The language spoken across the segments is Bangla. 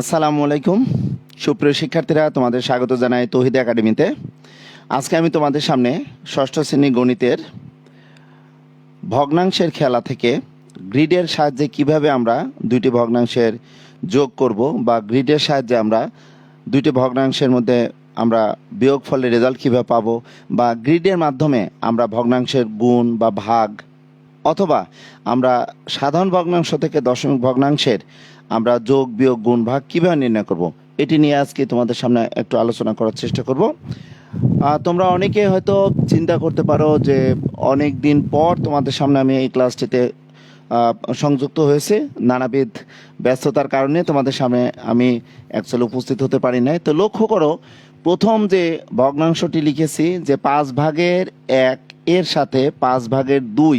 আসসালামু আলাইকুম। সুপ্রিয় শিক্ষার্থীরা, তোমাদের স্বাগত জানাই তহিদ একাডেমিতে। আজকে আমি তোমাদের সামনে ষষ্ঠ শ্রেণি গণিতের ভগ্নাংশের খেলা থেকে গ্রিডের সাহায্যে কীভাবে আমরা দুইটি ভগ্নাংশের যোগ করব বা গ্রিডের সাহায্যে আমরা দুইটি ভগ্নাংশের মধ্যে আমরা বিয়োগ ফলের রেজাল্ট কীভাবে পাবো বা গ্রিডের মাধ্যমে আমরা ভগ্নাংশের গুণ বা ভাগ অথবা আমরা সাধারণ ভগ্নাংশ থেকে দশমিক ভগ্নাংশের আমরা যোগ, বিয়োগ, গুণ, ভাগ কীভাবে নির্ণয় করব? এটি নিয়ে আজকে তোমাদের সামনে একটু আলোচনা করার চেষ্টা করব। তোমরা অনেকে হয়তো চিন্তা করতে পারো যে অনেক দিন পর তোমাদের সামনে আমি এই ক্লাসটিতে সংযুক্ত হয়েছে। নানাবিধ ব্যস্ততার কারণে তোমাদের সামনে আমি অ্যাকচুয়ালি উপস্থিত হতে পারি নাই। তো লক্ষ্য করো, প্রথম যে ভগ্নাংশটি লিখেছি যে পাঁচ ভাগের এক এর সাথে পাঁচ ভাগের দুই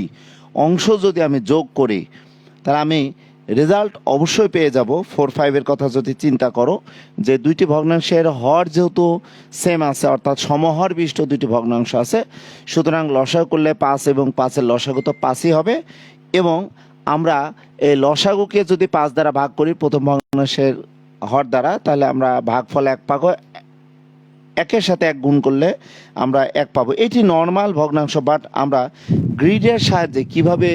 অংশ যদি আমি যোগ করি, তাহলে আমি রেজাল্ট অবশ্যই পেয়ে যাব। ফোর ফাইভের কথা যদি চিন্তা করো, যে দুইটি ভগ্নাংশের হর যেহেতু সেম আছে, অর্থাৎ সমহর বিষ্ট দুইটি ভগ্নাংশ আছে, সুতরাং লসাগু করলে পাঁচ এবং পাঁচের লসাগু তো পাঁচই হবে এবং আমরা এই লসাগুকে যদি পাঁচ দ্বারা ভাগ করি প্রথম ভগ্নাংশের হর দ্বারা, তাহলে আমরা ভাগফল এক পাবো একের সাথে এক গুণ করলে আমরা এক পাবো। এটি নর্মাল ভগ্নাংশ বাট আমরা গ্রিডের সাহায্যে কীভাবে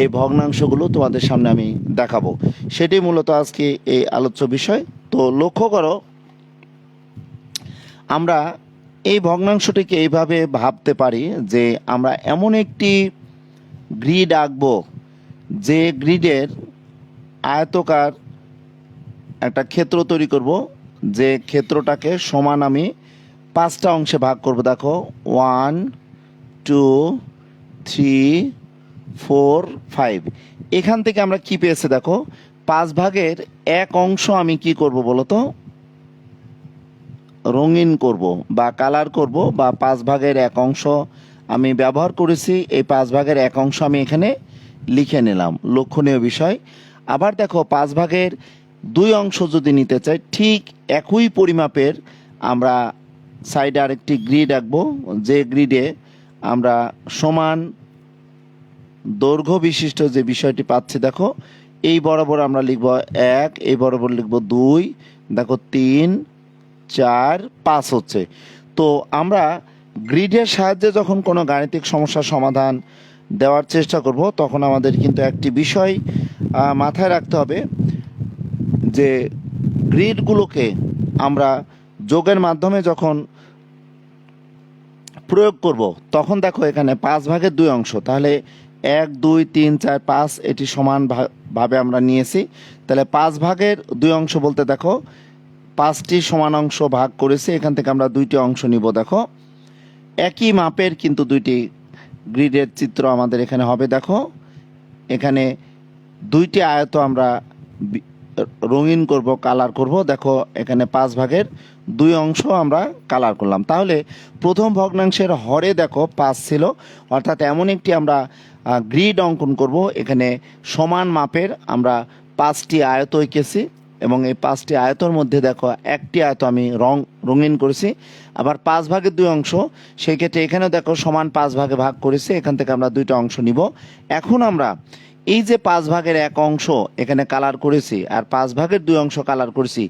এই ভগ্নাংশগুলো তোমাদের সামনে আমি দেখাবো। সেটি মূলত আজকে এই আলোচ্য বিষয়। তো লক্ষ্য করো, আমরা এই ভগ্নাংশটিকে এইভাবে ভাবতে পারি যে আমরা এমন একটি গ্রিড আঁকবো যে গ্রিডের আয়তকার একটা ক্ষেত্র তৈরি করব, যে ক্ষেত্রটাকে সমান আমি পাঁচটা অংশে ভাগ করব, দেখো। One two three four five এখান থেকে আমরা কি পেয়েছে, দেখো? পাঁচ ভাগের এক অংশ আমি কি করব বলো তো? রঙিন করব বা কালার করব বা পাঁচ ভাগের এক অংশ আমি ব্যবহার করেছি, এই পাঁচ ভাগের এক অংশ আমি এখানে লিখে নিলাম, লক্ষণীয় বিষয়। আবার দেখো, পাঁচ ভাগের দুই অংশ যদি নিতে চাই, ঠিক একই পরিমাপের আমরা সাইডে আরেকটি গ্রিড আঁকবো। যে গ্রিডে আমরা সমান দৈর্ঘ্য বিশিষ্ট যে বিষয়টি পাচ্ছি, দেখো, এই বরাবর আমরা লিখব এক, এই বরাবর লিখব দুই, দেখো, তিন, চার, পাঁচ হচ্ছে। তো আমরা গ্রিডের সাহায্যে যখন কোনো গাণিতিক সমস্যার সমাধান দেওয়ার চেষ্টা করব, তখন আমাদের কিন্তু একটি বিষয় মাথায় রাখতে হবে যে গ্রিডগুলোকে আমরা যোগের মাধ্যমে যখন প্রয়োগ করব, তখন দেখো এখানে পাঁচ ভাগের দুই অংশ, তাহলে এক, দুই, তিন, চার, পাঁচ, এটি সমান ভাবে আমরা নিয়েছি। তাহলে পাঁচ ভাগের দুই অংশ বলতে দেখো, পাঁচটি সমান অংশ ভাগ করেছি, এখান থেকে আমরা দুইটি অংশ নিব, দেখো। একই মাপের কিন্তু দুইটি গ্রিডের চিত্র আমাদের এখানে হবে, দেখো। এখানে দুইটি আয়ত আমরা রঙিন করব কালার করব। দেখো, এখানে পাঁচ ভাগের দুই অংশ আমরা কালার করলাম। তাহলে প্রথম ভগ্নাংশের হরে দেখো পাঁচ ছিল। অর্থাৎ এমন একটি আমরা গ্রিড অঙ্কন করব। এখানে সমান মাপের আমরা পাঁচটি আয়ত এঁকেছি এবং এই পাঁচটি আয়তর মধ্যে দেখো একটি আয়ত আমি রং, রঙিন করেছি। আবার পাঁচ ভাগের দুই অংশ সেই ক্ষেত্রে এখানেও দেখো সমান পাঁচ ভাগে ভাগ করেছি। এখান থেকে আমরা দুইটা অংশ নিব। এখন আমরা এই যে পাঁচ ভাগের এক অংশ এখানে কালার করেছি আর পাঁচ ভাগের দুই অংশ কালার করেছি,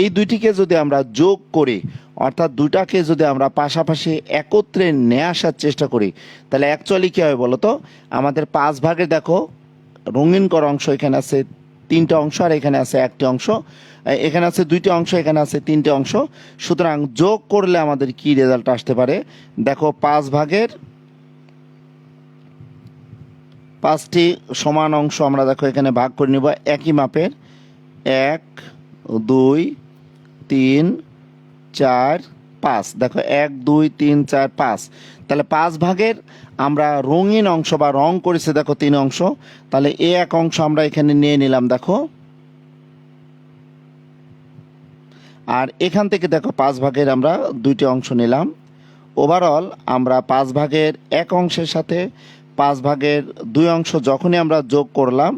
এই দুইটিকে যদি আমরা যোগ করি, অর্থাৎ দুটাকে যদি আমরা পাশাপাশি একত্রে নিয়ে আসার চেষ্টা করি, তাহলে অ্যাকচুয়ালি কী হবে বলো তো আমাদের পাঁচ ভাগের দেখো, রঙিন করা অংশ এখানে আছে তিনটা অংশ আর এখানে আছে একটি অংশ। এখানে আছে দুইটি অংশ, এখানে আছে তিনটে অংশ। সুতরাং যোগ করলে আমাদের কি রেজাল্ট আসতে পারে? দেখো পাঁচ ভাগের পাঁচটি সমান অংশ আমরা দেখো এখানে ভাগ করে নিব। একই মাপের এক, দুই, তিন, চার, পাঁচ। দেখো, এক, দুই, তিন, চার, পাঁচ। তাহলে পাঁচ ভাগের আমরা রঙিন অংশ বা রং করেছে, দেখো, তিন অংশ। তাহলে এ এক অংশ আমরা এখানে নিয়ে নিলাম, দেখো। আর এখান থেকে দেখো, পাঁচ ভাগের আমরা দুইটি অংশ নিলাম। ওভারঅল আমরা পাঁচ ভাগের এক অংশের সাথে পাঁচ ভাগের দুই অংশ যখনই আমরা যোগ করলাম,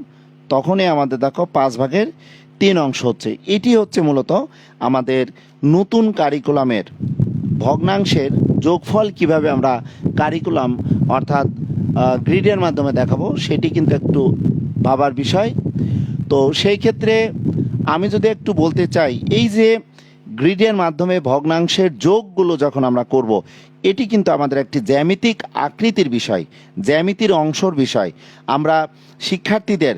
তখনই আমাদের দেখো পাঁচ ভাগের তিন অংশ হচ্ছে। এটি হচ্ছে মূলত আমাদের নতুন কারিকুলামের ভগ্নাংশের যোগফল কীভাবে আমরা কারিকুলাম অর্থাৎ গ্রিডের মাধ্যমে দেখাবো, সেটি কিন্তু একটু ভাবার বিষয়। তো সেই ক্ষেত্রে আমি যদি একটু বলতে চাই, এই যে গ্রিডের মাধ্যমে ভগ্নাংশের যোগগুলো যখন আমরা করব, এটি কিন্তু আমাদের একটি জ্যামিতিক আকৃতির বিষয়, জ্যামিতির অংশর বিষয়। আমরা শিক্ষার্থীদের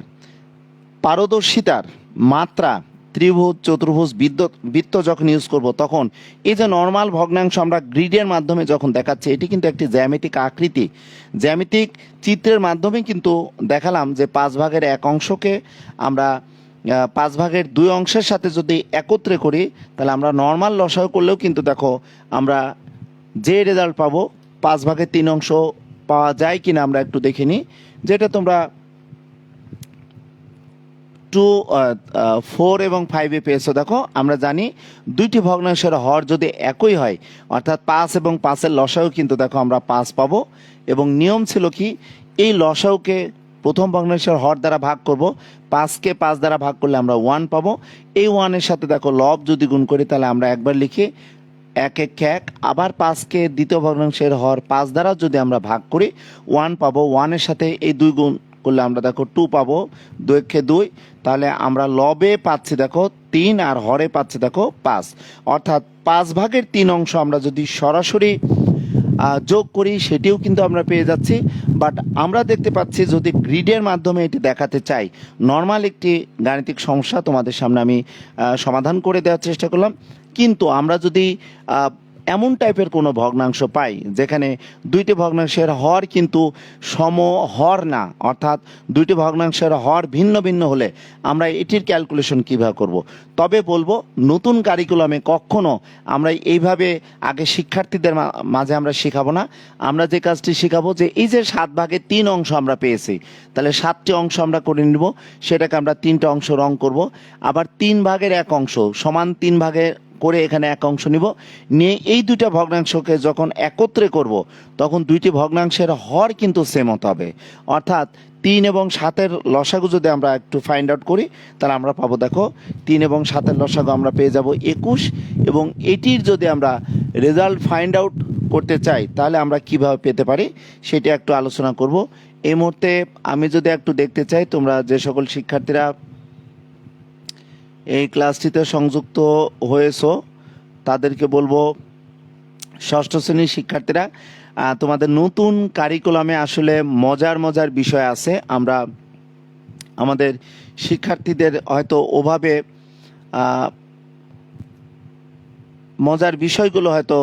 পারদর্শিতার মাত্রা, ত্রিভুজ, চতুর্ভুজ, বিদ্যুৎ, বৃত্ত যখন ইউজ করব, তখন এই যে নর্মাল ভগ্নাংশ আমরা গ্রিডের মাধ্যমে যখন দেখাচ্ছি, এটি কিন্তু একটি জ্যামিতিক আকৃতি। জ্যামিতিক চিত্রের মাধ্যমে কিন্তু দেখালাম যে পাঁচ ভাগের এক অংশকে আমরা পাঁচ ভাগের দুই অংশের সাথে যদি একত্রে করি, তাহলে আমরা নর্মাল লসাও করলেও কিন্তু দেখো আমরা যে রেজাল্ট পাবো, পাঁচ ভাগের তিন অংশ পাওয়া যায় কিনা আমরা একটু দেখে নিই। যেটা তোমরা টু ফোর এবং ফাইভে পেয়েছ, দেখো আমরা জানি দুইটি ভগ্নাংশের হর যদি একই হয়, অর্থাৎ পাঁচ এবং পাঁচের লসাও কিন্তু দেখো আমরা পাঁচ পাবো। এবং নিয়ম ছিল কি, এই লসাউকে প্রথম ভগ্নাংশের হর দ্বারা ভাগ করব। পাঁচকে পাঁচ দ্বারা ভাগ করলে আমরা ওয়ান পাবো। এই ওয়ানের সাথে দেখো লব যদি গুণ করি, তাহলে আমরা একবার লিখি এক এক এক। আবার পাঁচকে দ্বিতীয় ভগ্নাংশের হর পাঁচ দ্বারা যদি আমরা ভাগ করি ওয়ান পাবো। ওয়ানের সাথে এই দুই গুণ করলে আমরা দেখো টু পাবো। একে দুই, তাহলে আমরা লবে পাচ্ছি দেখো তিন আর হরে পাচ্ছি দেখো পাঁচ। অর্থাৎ পাঁচ ভাগের তিন অংশ আমরা যদি সরাসরি যোগ করি, সেটিও কিন্তু আমরা পেয়ে যাচ্ছি। বাট আমরা দেখতে পাচ্ছি যদি গ্রিডের মাধ্যমে এটি দেখাতে চাই নর্মাল একটি গাণিতিক সমস্যা তোমাদের সামনে আমি সমাধান করে দেওয়ার চেষ্টা করলাম। কিন্তু আমরা যদি এমন টাইপের কোনো ভগ্নাংশ পাই, যেখানে দুইটি ভগ্নাংশের হর কিন্তু সম হর না, অর্থাৎ দুইটি ভগ্নাংশের হর ভিন্ন ভিন্ন হলে আমরা এটির ক্যালকুলেশন কীভাবে করব। তবে বলব, নতুন কারিকুলামে কখনো আমরা এইভাবে আগে শিক্ষার্থীদের মাঝে আমরা শেখাবো না আমরা যে কাজটি শেখাবো যে এই যে সাত ভাগে তিন অংশ আমরা পেয়েছি, তাহলে সাতটি অংশ আমরা করে নিব, সেটাকে আমরা তিনটা অংশ রং করব আবার তিন ভাগের এক অংশ, সমান তিন ভাগে করে এখানে এক অংশ নিব। নিয়ে এই দুইটা ভগ্নাংশকে যখন একত্রে করব, তখন দুইটি ভগ্নাংশের হর কিন্তু সেম হতে হবে। অর্থাৎ তিন এবং সাতের লসাগু যদি আমরা একটু ফাইন্ড আউট করি, তাহলে আমরা পাবো, দেখো, তিন এবং সাতের লসাগু আমরা পেয়ে যাব একুশ, এবং এটির যদি আমরা রেজাল্ট ফাইন্ড আউট করতে চাই, তাহলে আমরা কীভাবে পেতে পারি, সেটা একটু আলোচনা করব। এই মুহূর্তে আমি যদি একটু দেখতে চাই, তোমরা যে সকল শিক্ষার্থীরা এই ক্লাসটিতে সংযুক্ত হয়েছো, তাদেরকে বলব, ষষ্ঠ শ্রেণির শিক্ষার্থীরা তোমাদের নতুন কারিকুলামে আসলে মজার মজার বিষয় আছে। আমরা আমাদের শিক্ষার্থীদের হয়তো ওভাবে মজার বিষয়গুলো হয়তো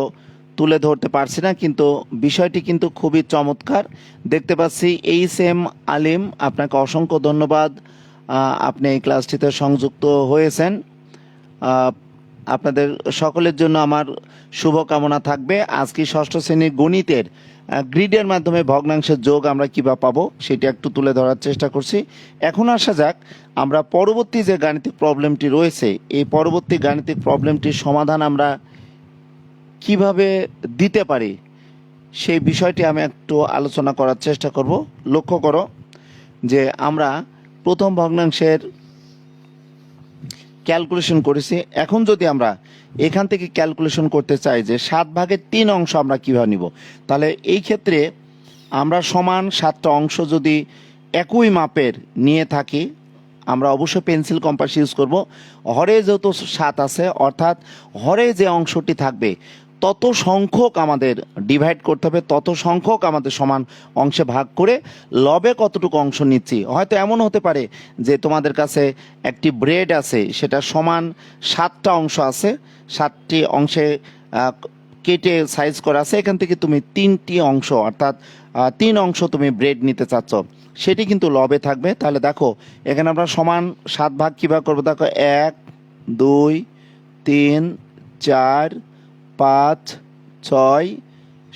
তুলে ধরতে পারছি না, কিন্তু বিষয়টি কিন্তু খুবই চমৎকার। দেখতে পাচ্ছি এইচ এম আলিম, আপনাকে অসংখ্য ধন্যবাদ। আপনি এই ক্লাসটিতে সংযুক্ত হয়েছেন। আপনাদের সকলের জন্য আমার শুভকামনা থাকবে। আজকে ষষ্ঠ শ্রেণির গণিতের গ্রিডের মাধ্যমে ভগ্নাংশের যোগ আমরা কীভাবে পাবো সেটা একটু তুলে ধরার চেষ্টা করছি। এখন আসা যাক, আমরা পরবর্তী যে গাণিতিক প্রবলেমটি রয়েছে, এই পরবর্তী গাণিতিক প্রবলেমটির সমাধান আমরা কীভাবে দিতে পারি সেই বিষয়টি আমি একটু আলোচনা করার চেষ্টা করব। লক্ষ্য করো যে আমরা প্রথম ভগ্নাংশের ক্যালকুলেশন করেছি। এখন যদি আমরা এখান থেকে ক্যালকুলেশন করতে চাই যে সাত ভাগের তিন অংশ আমরা কীভাবে নিব, তাহলে এই ক্ষেত্রে আমরা সমান সাতটা অংশ যদি একই মাপের নিয়ে থাকি, আমরা অবশ্যই পেন্সিল কম্পাস ইউজ করব। হরে যেহেতু সাত আছে, অর্থাৎ হরে যে অংশটি থাকবে তত সংখ্যক আমাদের ডিভাইড করতে হবে, তত সংখ্যক আমাদের সমান অংশে ভাগ করে লবে কতটুকু অংশ নিচ্ছি। হয়তো এমন হতে পারে যে তোমাদের কাছে একটি ব্রেড আছে, সেটা সমান সাতটা অংশ আছে, সাতটি অংশে কেটে সাইজ করা আছে, এখান থেকে তুমি তিনটি অংশ, অর্থাৎ তিন অংশ তুমি ব্রেড নিতে চাচ্ছ, সেটি কিন্তু লবে থাকবে। তাহলে দেখো, এখানে আমরা সমান সাত ভাগ কীভাবে করব? দেখো, এক, দুই, তিন, চার পাঁচ, ছয়,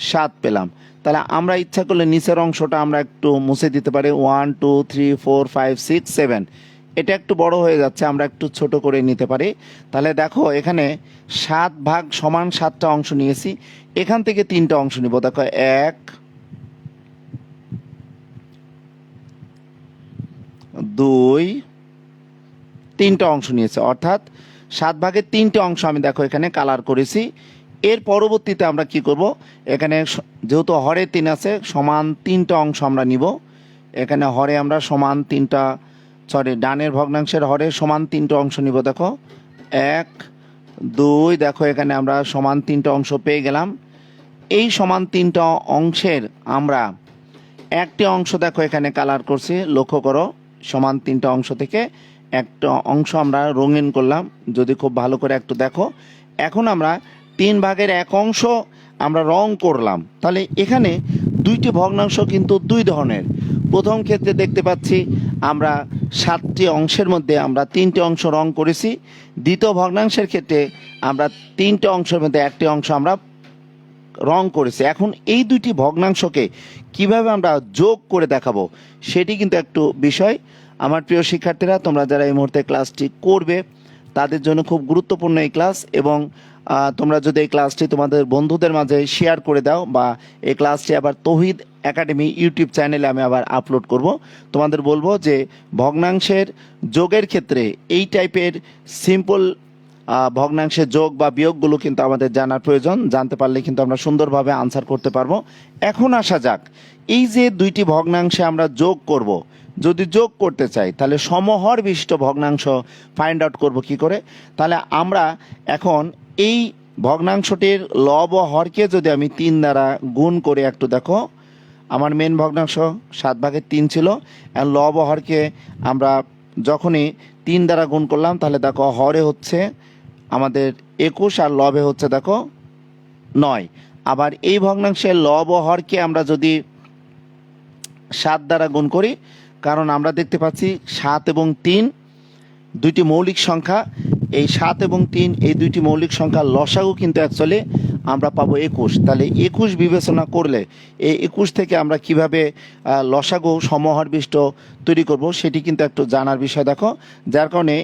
সাত পেলাম। তাহলে আমরা ইচ্ছা করলে নিচের অংশটা আমরা একটু মুছে দিতে পারি। One, two, three, four, five, six, seven. এটা একটু বড় হয়ে যাচ্ছে, আমরা একটু ছোট করে নিতে পারি। তাহলে দেখো, এখানে সাত ভাগ সমান সাতটা অংশ নিয়েছি। এখান থেকে তিনটা অংশ নিব। দেখো, এক, দুই, তিনটা অংশ নিয়েছে। অর্থাৎ সাত ভাগের তিনটে অংশ আমি দেখো এখানে কালার করেছি। এর পরবর্তীতে আমরা কি করব? এখানে যেহেতু হরে তিন আছে, সমান তিনটা অংশ আমরা নিব। এখানে হরে আমরা সমান তিনটা সরি ডানের ভগ্নাংশের হরে সমান তিনটে অংশ নিব, দেখো। এক, দুই, দেখো এখানে আমরা সমান তিনটে অংশ পেয়ে গেলাম। এই সমান তিনটা অংশের আমরা একটি অংশ, দেখো এখানে কালার করছি, লক্ষ্য করো, সমান তিনটা অংশ থেকে একটা অংশ আমরা রঙিন করলাম। যদি খুব ভালো করে একটু দেখো। এখন আমরা তিন ভাগের এক অংশ আমরা রং করলাম। তাহলে এখানে দুইটি ভগ্নাংশ কিন্তু দুই ধরনের। প্রথম ক্ষেত্রে দেখতে পাচ্ছি আমরা সাতটি অংশের মধ্যে আমরা তিনটি অংশ রং করেছি। দ্বিতীয় ভগ্নাংশের ক্ষেত্রে আমরা তিনটে অংশের মধ্যে একটি অংশ আমরা রং করেছি। এখন এই দুইটি ভগ্নাংশকে কীভাবে আমরা যোগ করে দেখাবো সেটি কিন্তু একটু বিষয়। আমার প্রিয় শিক্ষার্থীরা, তোমরা যারা এই মুহূর্তে ক্লাসটি করবে, তাদের জন্য খুব গুরুত্বপূর্ণ এই ক্লাস এবং তোমরা যদি এই ক্লাসটি তোমাদের বন্ধুদের মাঝে শেয়ার করে দাও বা এই ক্লাসটি আবার তহিদ একাডেমি ইউটিউব চ্যানেলে আমি আবার আপলোড করব। তোমাদের বলব যে ভগ্নাংশের যোগের ক্ষেত্রে এই টাইপের সিম্পল ভগ্নাংশের যোগ বা বিয়োগগুলো কিন্তু আমাদের জানার প্রয়োজন। জানতে পারলে কিন্তু আমরা সুন্দরভাবে আনসার করতে পারব। এখন আসা যাক। এই যে দুইটি ভগ্নাংশে আমরা যোগ করব যদি যোগ করতে চাই, তাহলে সমহর বিশিষ্ট ভগ্নাংশ ফাইন্ড আউট করব কি করে? তাহলে আমরা এখন এই ভগ্নাংশটির লব ও হরকে যদি আমি তিন দ্বারা গুণ করে একটু দেখো, আমার মেন ভগ্নাংশ সাত ভাগের তিন ছিল লব হরকে আমরা যখনই তিন দ্বারা গুণ করলাম, তাহলে দেখো হরে হচ্ছে আমাদের একুশ আর লবে হচ্ছে দেখো নয়। আবার এই ভগ্নাংশের লব হরকে আমরা যদি সাত দ্বারা গুণ করি কারণ আমরা দেখতে পাচ্ছি সাত এবং তিন দুইটি মৌলিক সংখ্যা। এই সাত এবং তিন, এই দুইটি মৌলিক সংখ্যা লসাগু কিন্তু অ্যাকচুয়ালি আমরা পাবো একুশ। তাহলে একুশ বিবেচনা করলে এই একুশ থেকে আমরা কীভাবে লসাগু সমহারবিষ্ট তৈরি করব সেটি কিন্তু একটু জানার বিষয় দেখো। যার কারণে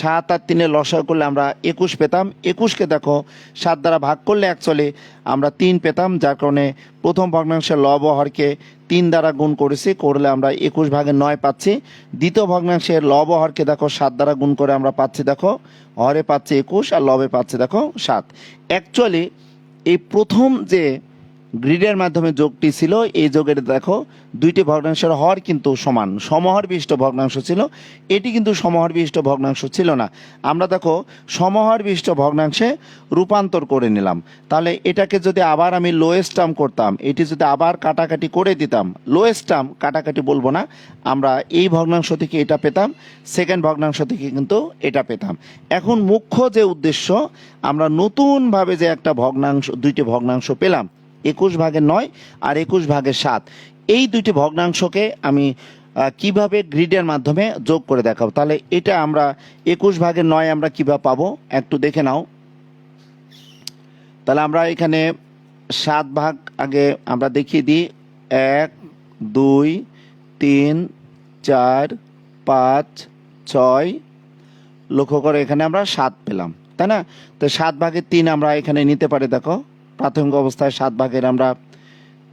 সাত আর তিনে লসাগু করলে আমরা একুশ পেতাম। একুশকে দেখো, সাত দ্বারা ভাগ করলে অ্যাকচুয়ালি আমরা তিন পেতাম, যার কারণে প্রথম ভগ্নাংশের লব হরকে তিন দ্বারা গুণ করেছি, করলে আমরা একুশ ভাগে নয় পাচ্ছি। দ্বিতীয় ভগ্নাংশের লব হরকে দেখো, সাত দ্বারা গুণ করে আমরা পাচ্ছি, দেখো, হরে পাচ্ছি একুশ আর লবে পাচ্ছি, দেখো, সাত। অ্যাকচুয়ালি এই প্রথম যে গ্রিডের মাধ্যমে যোগটি ছিল। এই যোগের দেখো, দুইটি ভগ্নাংশের হর কিন্তু সমান। সমহর বিশিষ্ট ভগ্নাংশ ছিল। এটি কিন্তু সমহর বিশিষ্ট ভগ্নাংশ ছিল না। আমরা দেখো সমহর বিশিষ্ট ভগ্নাংশে রূপান্তর করে নিলাম। তাহলে এটাকে যদি আবার আমি লোয়েস্ট টার্ম করতাম, এটি যদি আবার কাটাকাটি করে দিতাম লোয়েস্ট টার্ম কাটাকাটি বলব না, আমরা এই ভগ্নাংশ থেকে এটা পেতাম সেকেন্ড ভগ্নাংশ থেকে কিন্তু এটা পেতাম। এখন মুখ্য যে উদ্দেশ্য, আমরা নতুনভাবে যে একটা ভগ্নাংশ, দুইটি ভগ্নাংশ পেলাম একুশ ভাগের নয় আর একুশ ভাগের সাত। এই দুইটি ভগ্নাংশকে আমি কীভাবে গ্রিডের মাধ্যমে যোগ করে দেখাবো? তাহলে এটা আমরা একুশ ভাগের নয় আমরা কীভাবে পাবো? একটু দেখে নাও। তাহলে আমরা এখানে সাত ভাগ আগে আমরা দেখিয়ে দিই। এক, দুই, তিন, চার, পাঁচ, ছয়। লক্ষ্য করে এখানে আমরা সাত পেলাম, তাই না? তো সাত ভাগের তিন আমরা এখানে নিতে পারি, দেখো। প্রাথমিক অবস্থায় সাত ভাগের আমরা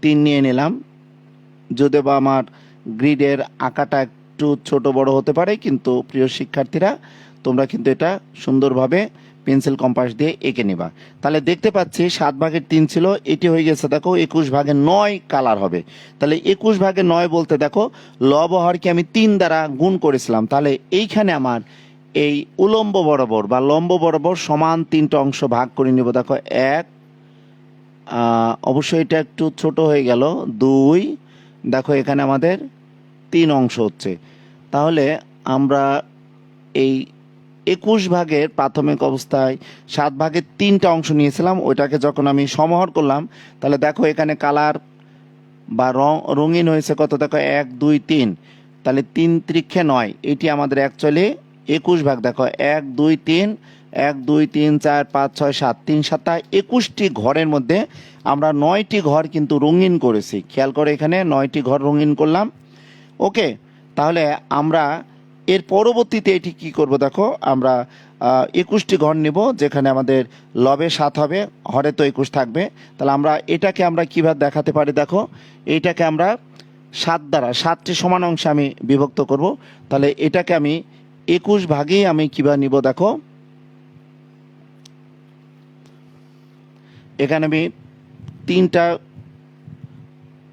তিন নিয়ে নিলাম। যদি বা আমার গ্রিডের আঁকাটা একটু ছোট বড় হতে পারে, কিন্তু প্রিয় শিক্ষার্থীরা, তোমরা কিন্তু এটা সুন্দরভাবে পেন্সিল কম্পাস দিয়ে এঁকে নিবা। তাহলে দেখতে পাচ্ছি সাত ভাগের তিন ছিল, এটি হয়ে গেছে দেখো একুশ ভাগের নয় কালার হবে। তাহলে একুশ ভাগের নয় বলতে দেখো লব হরকে আমি তিন দ্বারা গুণ করেছিলাম। তাহলে এইখানে আমার এই উলম্ব বরাবর বা লম্ব বরাবর সমান তিনটা অংশ ভাগ করে নিব। দেখো এক অবশ্যই এটা একটু ছোট হয়ে গেল। দুই, দেখো এখানে আমাদের তিন অংশ হচ্ছে। তাহলে আমরা এই একুশ ভাগের প্রাথমিক অবস্থায় সাত ভাগের তিনটা অংশ নিয়েছিলাম, ওইটাকে যখন আমি সমাহার করলাম, তাহলে দেখো এখানে কালার বা রং, রঙিন হয়েছে কত? দেখো এক, দুই, তিন। তাহলে তিন ত্রিক্ষে নয়, এটি আমাদের অ্যাকচুয়ালি একুশ ভাগ। দেখো এক, দুই, তিন এক, দুই, তিন, চার, পাঁচ, ছয়, সাত, তিন সাতটা একুশটি ঘরের মধ্যে আমরা নয়টি ঘর কিন্তু রঙিন করেছি। খেয়াল করে এখানে নয়টি ঘর রঙিন করলাম। ওকে, তাহলে আমরা এর পরবর্তীতে এটি কি করব দেখো, আমরা একুশটি ঘর নিব, যেখানে আমাদের লবে সাত হবে, হরে তো একুশ থাকবে। তাহলে আমরা এটাকে আমরা কীভাবে দেখাতে পারি দেখো এইটাকে আমরা সাত দ্বারা, সাতটি সমান অংশে আমি বিভক্ত করব। তাহলে এটাকে আমি একুশ ভাগেই আমি কীভাবে নিব দেখো এখানে আমি তিনটা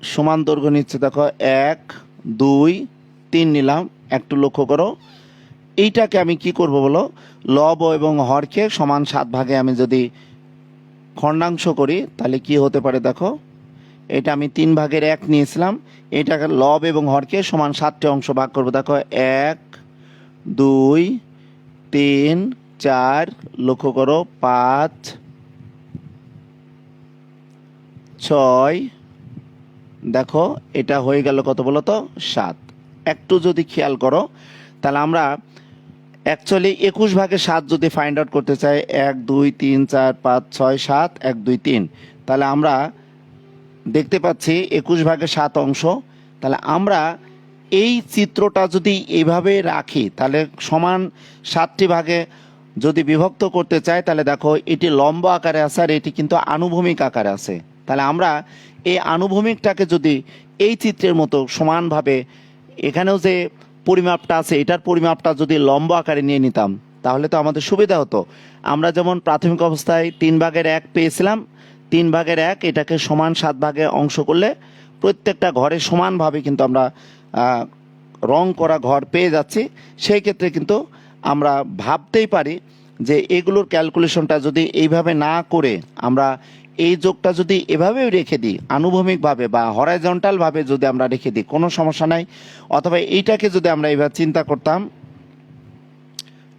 সমান দৈর্ঘ্য নিচ্ছে, দেখো, এক, দুই, তিন নিলাম। একটু লক্ষ্য করো। এইটাকে আমি কি করব বলো? লব এবং হরকে সমান সাত ভাগে আমি যদি খণ্ডাংশ করি, তাহলে কি হতে পারে দেখো? এটা আমি তিন ভাগের এক নিয়েছিলাম। এটাকে লব এবং হরকে সমান সাতটি অংশ ভাগ করব। দেখো, এক, দুই, তিন, চার, লক্ষ্য করো, পাঁচ ছয়, দেখো, এটা হয়ে গেল কত বলো তো? সাত। একটু যদি খেয়াল করো, তাহলে আমরা অ্যাকচুয়ালি একুশ ভাগে সাত যদি ফাইন্ড আউট করতে চাই, এক, দুই, তিন, চার, পাঁচ, ছয়, সাত, এক, দুই, তিন। তাহলে আমরা দেখতে পাচ্ছি একুশ ভাগে সাত অংশ। তাহলে আমরা এই চিত্রটা যদি এইভাবে রাখি, তাহলে সমান সাতটি ভাগে যদি বিভক্ত করতে চাই, তাহলে দেখো, এটি লম্ব আকারে আছে আর এটি কিন্তু আনুভূমিক আকারে আছে। তাহলে আমরা এই আনুভূমিকটাকে যদি এই চিত্রের মতো সমানভাবে, এখানেও যে পরিমাপটা আছে, এটার পরিমাপটা যদি লম্ব আকারে নিয়ে নিতাম, তাহলে তো আমাদের সুবিধা হতো। আমরা যেমন প্রাথমিক অবস্থায় তিন ভাগের এক পেয়েছিলাম, তিন ভাগের এক এটাকে সমান সাত ভাগে অংশ করলে প্রত্যেকটা ঘরে সমানভাবে কিন্তু আমরা রং করা ঘর পেয়ে যাচ্ছি। সেই ক্ষেত্রে কিন্তু আমরা ভাবতেই পারি যে এগুলোর ক্যালকুলেশনটা যদি এইভাবে না করে আমরা এই যোগটা যদি এভাবেও রেখে দিই, আনুভূমিকভাবে বা হরাইজন্টালভাবে যদি আমরা রেখে দিই, কোনো সমস্যা নাই। অথবা এইটাকে যদি আমরা এইভাবে চিন্তা করতাম,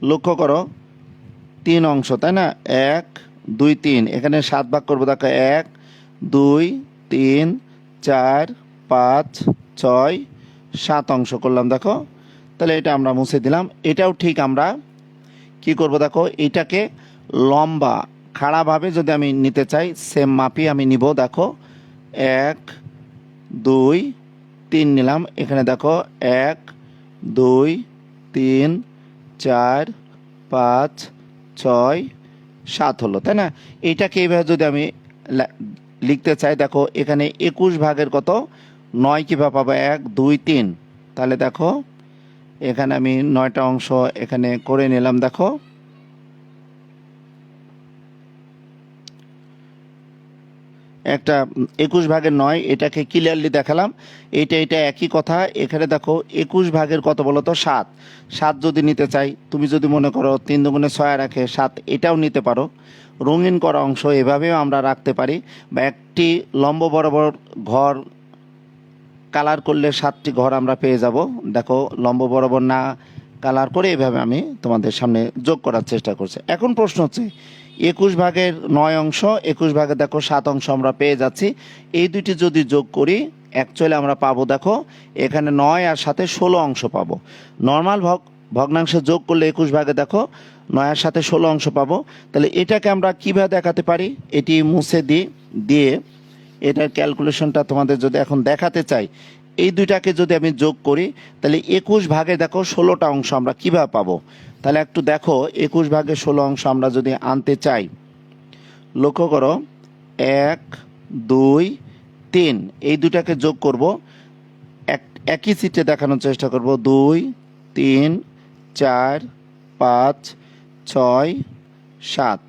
লক্ষ্য করো, তিন অংশ, তাই না? এক, দুই, তিন। এখানে সাত ভাগ করব, দেখো, এক, দুই, তিন, চার, পাঁচ, ছয়, সাত অংশ করলাম, দেখো। তাহলে এটা আমরা মুছে দিলাম। এটাও ঠিক আমরা কি করব, দেখো, এটাকে লম্বা খাড়াভাবে যদি আমি নিতে চাই সেম মাপি আমি নিব, দেখো। এক, দুই, তিন নিলাম। এখানে দেখো, এক, দুই, তিন, চার, পাঁচ, ছয়, সাত হলো, তাই না? এইটাকে এইভাবে যদি আমি লিখতে চাই, দেখো, এখানে একুশ ভাগের কত? নয় কীভাবে পাবো? এক, দুই, তিন। তাহলে দেখো, এখানে আমি নয়টা অংশ এখানে করে নিলাম, দেখো। একটা একুশ ভাগের নয়, এটাকে ক্লিয়ারলি দেখালাম। এটা এটা একই কথা। এখানে দেখো, একুশ ভাগের কত বলো তো? সাত। সাত যদি নিতে চাই, তুমি যদি মনে করো তিন দুগুণে ছয় রাখে, সাত এটাও নিতে পারো। রঙিন করা অংশ এভাবেও আমরা রাখতে পারি। বা একটি লম্ব বরাবর ঘর কালার করলে সাতটি ঘর আমরা পেয়ে যাব। দেখো, লম্ব বরাবর না কালার করে এভাবে আমি তোমাদের সামনে যোগ করার চেষ্টা করছি। এখন প্রশ্ন হচ্ছে একুশ ভাগের নয় অংশ, একুশ ভাগে দেখো সাত অংশ আমরা পেয়ে যাচ্ছি। এই দুইটি যদি যোগ করি অ্যাকচুয়ালি আমরা পাবো দেখো, এখানে নয় আর সাথে ষোলো অংশ পাবো। নর্মাল ভগ ভগ্নাংশে যোগ করলে একুশ ভাগে দেখো নয়ের সাথে ষোলো অংশ পাবো। তাহলে এটাকে আমরা কীভাবে দেখাতে পারি? এটি মুছে দিই দিয়ে এটার ক্যালকুলেশনটা তোমাদের যদি এখন দেখাতে চাই এই দুইটাকে যদি আমি যোগ করি, তাহলে একুশ ভাগে দেখো ষোলোটা অংশ আমরা কীভাবে পাবো? তাহলে একটু দেখো, একুশ ভাগে ষোলো অংশ আমরা যদি আনতে চাই, লক্ষ্য করো, এক, দুই, তিন, এই দুটাকে যোগ করব, এক, একই সিটে দেখানোর চেষ্টা করব, দুই, তিন, চার, পাঁচ, ছয়, সাত।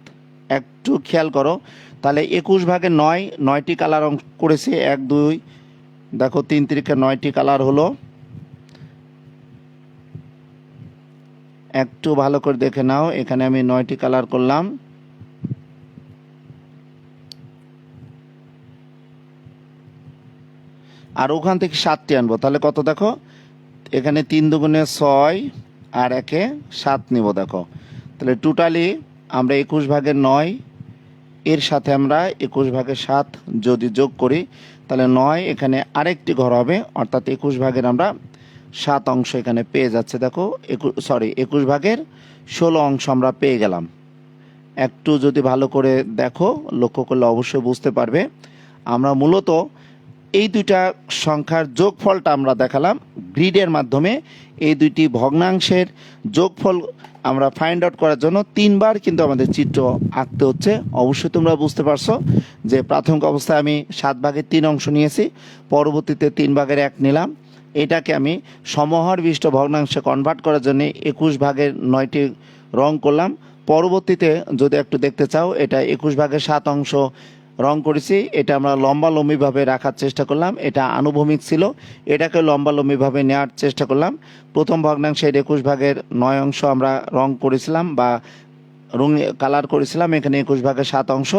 একটু খেয়াল করো, তাহলে একুশ ভাগে নয়, নয়টি কালার করেছি, এক, দুই দেখো, তিন তিরিকে নয়টি কালার হলো। একটু ভালো করে দেখে নাও, এখানে আমি নয়টি কালার করলাম। আর ওখান থেকে সাতটি আনব, তাহলে কত দেখো? এখানে তিন দুগুণে ছয় আর একে সাত নিব, দেখো। তাহলে টোটালি আমরা একুশ ভাগের নয় এর সাথে আমরা একুশ ভাগের সাত যদি যোগ করি, তাহলে নয়, এখানে আরেকটি ঘর হবে, অর্থাৎ একুশ ভাগের আমরা সাত অংশ এখানে পেয়ে যাচ্ছে, দেখো একুশ সরি একুশ ভাগের ষোলো অংশ আমরা পেয়ে গেলাম। একটু যদি ভালো করে দেখো, লক্ষ্য করলে অবশ্যই বুঝতে পারবে। আমরা মূলত এই দুইটা সংখ্যার যোগফলটা আমরা দেখালাম গ্রিডের মাধ্যমে। এই দুইটি ভগ্নাংশের যোগফল আমরা ফাইন্ড আউট করার জন্য তিনবার কিন্তু আমাদের চিত্র আঁকতে হচ্ছে। অবশ্যই তোমরা বুঝতে পারছ যে প্রাথমিক অবস্থায় আমি সাত ভাগের তিন অংশ নিয়েছি, পরবর্তীতে তিন ভাগের এক নিলাম। এটাকে আমি সমহর বিষ্ট ভগ্নাংশে কনভার্ট করার জন্য একুশ ভাগের নয়টি রং করলাম। পরবর্তীতে যদি একটু দেখতে চাও, এটা একুশ ভাগের সাত অংশ রং করেছি, এটা আমরা লম্বা লম্বিভাবে রাখার চেষ্টা করলাম, এটা আনুভূমিক ছিল, এটাকে লম্বা লম্বিভাবে নেওয়ার চেষ্টা করলাম। প্রথম ভগ্নাংশের একুশ ভাগের নয় অংশ আমরা রং করেছিলাম বা রং কালার করেছিলাম এখানে একুশ ভাগে সাত অংশ।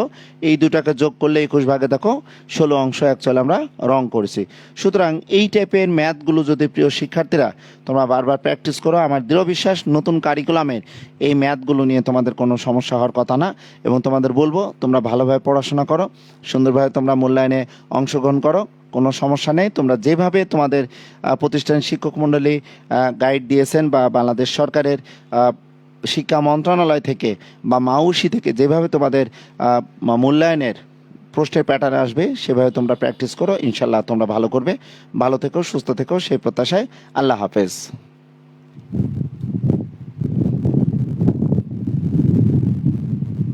এই দুটাকে যোগ করলে একুশ ভাগে দেখো ষোলো অংশ অ্যাকচুয়ালি আমরা রং করেছি। সুতরাং এই টাইপের ম্যাথগুলো যদি প্রিয় শিক্ষার্থীরা তোমরা বারবার প্র্যাকটিস করো আমার দৃঢ় বিশ্বাস নতুন কারিকুলামের এই ম্যাথগুলো নিয়ে তোমাদের কোনো সমস্যা হওয়ার কথা না। এবং তোমাদের বলব তোমরা ভালোভাবে পড়াশোনা করো সুন্দরভাবে তোমরা মূল্যায়নে অংশগ্রহণ করো কোনো সমস্যা নেই। তোমরা যেভাবে তোমাদের আহ, প্রতিষ্ঠানের শিক্ষক মণ্ডলী গাইড দিয়েছেন বা বাংলাদেশ সরকারের শিক্ষা মন্ত্রণালয় থেকে বা মাউসি থেকে যেভাবে তোমাদের মূল্যায়নের প্রশ্নের প্যাটার্ন আসবে, সেভাবে তোমরা প্র্যাকটিস করো। ইনশাল্লাহ তোমরা ভালো করবে। ভালো থেকো, সুস্থ থেকো, সেই প্রত্যাশায় আল্লাহ হাফেজ।